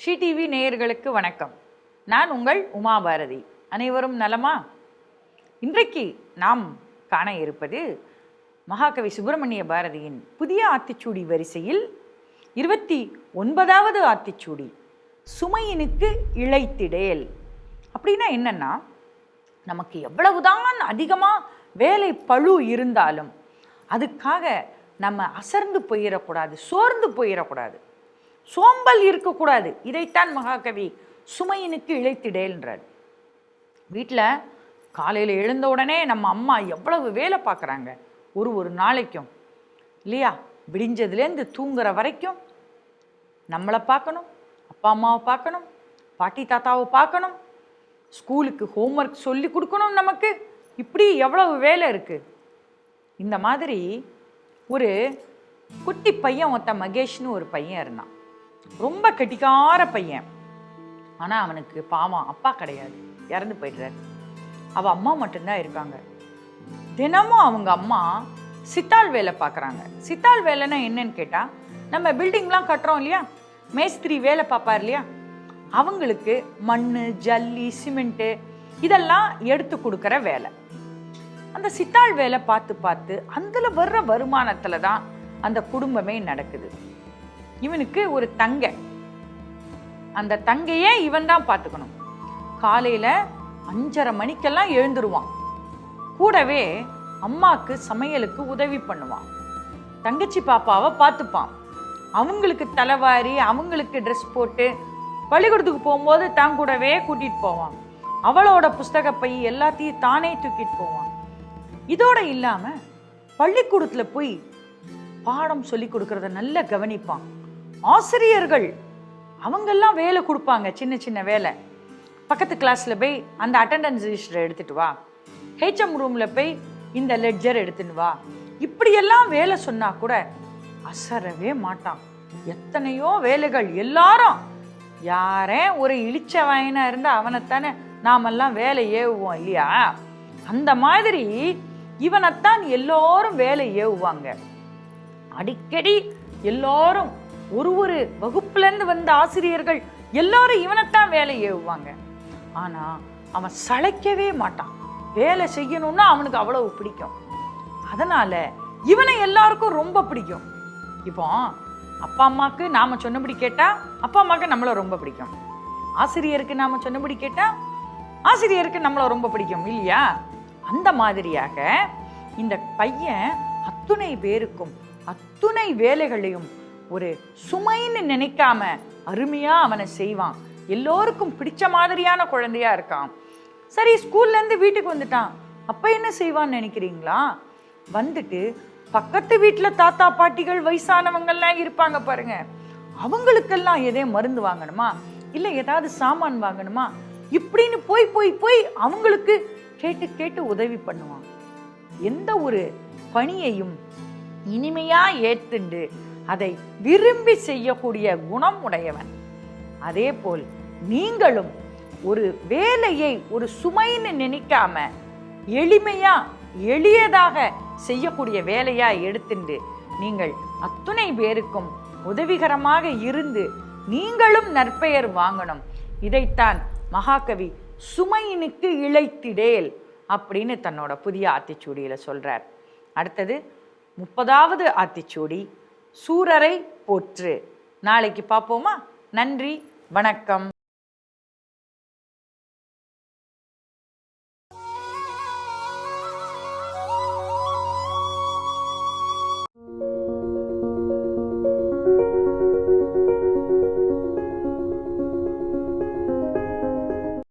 She TV நேயர்களுக்கு வணக்கம். நான் உங்கள் உமா பாரதி அனைவரும் நலமா? இன்றைக்கு நாம் காண இருப்பது மகாகவி சுப்பிரமணிய பாரதியின் புதிய ஆத்திச்சூடி வரிசையில் இருபத்தி ஒன்பதாவது ஆத்திச்சூடி சுமையினுக்கு இழைத்திடேல். அப்படின்னா என்னென்னா நமக்கு எவ்வளவுதான் அதிகமாக வேலை பழு இருந்தாலும் அதுக்காக நம்ம அசர்ந்து போயிடக்கூடாது சோர்ந்து போயிடக்கூடாது சோம்பல் இருக்கக்கூடாது. இதைத்தான் மகாகவி சுமையினுக்கு இழைத்திடேன்றார் வீட்டில் காலையில் எழுந்த உடனே நம்ம அம்மா எவ்வளவு வேலை பார்க்குறாங்க. ஒரு ஒரு நாளைக்கும். இல்லையா விடிஞ்சதுலேருந்து தூங்குற வரைக்கும் நம்மளை பார்க்கணும் அப்பா அம்மாவை பார்க்கணும் பாட்டி தாத்தாவை பார்க்கணும் ஸ்கூலுக்கு ஹோம்ஒர்க் சொல்லி கொடுக்கணும் நமக்கு. இப்படி எவ்வளவு வேலை இருக்குது இந்த மாதிரி ஒரு குட்டி பையன் ஒருத்த மகேஷ்னு ஒரு பையன் இருந்தான். ரொம்ப கெட்டிக்கார பையன். ஆனால் அவனுக்கு பாவம் அப்பா கிடையாது. இறந்து போயிடுறாரு. அவள் அம்மா மட்டும்தான் இருக்காங்க. தினமும் அவங்க அம்மா சித்தாள் வேலை பார்க்குறாங்க. சித்தாள் வேலைன்னா என்னன்னு கேட்டால் நம்ம பில்டிங்லாம் கட்டுறோம் இல்லையா? மேஸ்திரி வேலை பார்ப்பார் இல்லையா? அவங்களுக்கு மண் ஜல்லி சிமெண்ட்டு இதெல்லாம் எடுத்து கொடுக்குற வேலை. அந்த சித்தாள் வேலை பார்த்து பார்த்து அதில் வர்ற வருமானத்தில் தான் அந்த குடும்பமே நடக்குது. இவனுக்கு ஒரு தங்கை. அந்த தங்கையே இவன் தான் பார்த்துக்கணும். காலையில் அஞ்சரை மணிக்கெல்லாம் எழுந்துருவான். கூடவே அம்மாக்கு சமையலுக்கு உதவி பண்ணுவான். தங்கச்சி பாப்பாவை பார்த்துப்பான். அவங்களுக்கு தலைவாரி அவங்களுக்கு ட்ரெஸ் போட்டு பள்ளிக்கூடத்துக்கு போகும்போது தான் கூடவே கூட்டிகிட்டு போவான். அவளோட புஸ்தக பை எல்லாத்தையும் தானே தூக்கிட்டு போவான். இதோட இல்லாமல் பள்ளிக்கூடத்தில் போய் பாடம் சொல்லி கொடுக்கறத நல்லா கவனிப்பான். ஆசிரியர்கள் அவங்கெல்லாம் வேலை கொடுப்பாங்க சின்ன சின்ன வேலை. பக்கத்து கிளாஸில் போய் அந்த அட்டண்டன்ஸ் ரிஜிஸ்டர் எடுத்துட்டு வா. ஹெச்எம் ரூமில் போய் இந்த லெட்ஜர் எடுத்துன்னு வா. இப்படியெல்லாம் வேலை சொன்னால் கூட அசரவே மாட்டான். எத்தனையோ வேலைகள் எல்லாரும். யாரே ஒரு இழிச்ச வாயினா இருந்தால் அவனைத்தானே நாமெல்லாம் வேலை ஏவுவோம் இல்லையா? அந்த மாதிரி இவனைத்தான் எல்லோரும் வேலை ஏவுவாங்க. அடிக்கடி எல்லோரும் ஒரு ஒரு வகுப்புலேருந்து வந்த ஆசிரியர்கள் எல்லாரும் இவனைத்தான் வேலை ஏவுவாங்க. ஆனால் அவன் சளைக்கவே மாட்டான். வேலை செய்யணும்னா அவனுக்கு அவ்வளவு பிடிக்கும். அதனால இவனை எல்லாருக்கும் ரொம்ப பிடிக்கும். இப்போ அப்பா அம்மாவுக்கு நாம் சொன்னபடி கேட்டால் அப்பா அம்மாவுக்கு நம்மளை ரொம்ப பிடிக்கும். ஆசிரியருக்கு நாம் சொன்னபடி கேட்டால் ஆசிரியருக்கு நம்மளை ரொம்ப பிடிக்கும் இல்லையா? அந்த மாதிரியாக இந்த பையன் அத்துணை பேருக்கும் அத்துணை வேலைகளையும் ஒரு சுமைன்னு நினைக்காம அருமையாக அவனை செய்வான். எல்லோருக்கும் பிடிச்ச மாதிரியான குழந்தையா இருக்கான். சரி ஸ்கூல்லேருந்து வீட்டுக்கு வந்துட்டான். அப்போ என்ன செய்வான்னு நினைக்கிறீங்களா? வந்துட்டு பக்கத்து வீட்டில் தாத்தா பாட்டிகள் வயசானவங்கள்லாம் இருப்பாங்க பாருங்க. அவங்களுக்கெல்லாம் எதே மருந்து வாங்கணுமா? இல்லை ஏதாவது சாமான் வாங்கணுமா? இப்படின்னு போய் போய் போய் அவங்களுக்கு கேட்டு கேட்டு உதவி பண்ணுவான். எந்த ஒரு பணியையும் இனிமையாக ஏற்றுண்டு அதை விரும்பி செய்யக்கூடிய குணம் உடையவன் அதே போல் நீங்களும் ஒரு வேலையை ஒரு சுமைன்னு நினைக்காம எளிமையா எளியதாக செய்யக்கூடிய வேலையா எடுத்துண்டு நீங்கள் அத்துணை பேருக்கும் உதவிகரமாக இருந்து நீங்களும் நற்பெயர் வாங்கணும். இதைத்தான் மகாகவி சுமையினுக்கு இழைத்திடேல் அப்படின்னு தன்னோட புதிய ஆத்திச்சூடியில் சொல்றார். அடுத்தது முப்பதாவது ஆத்திச்சூடி சூரரை போற்று. நாளைக்கு பார்ப்போமா? நன்றி வணக்கம்.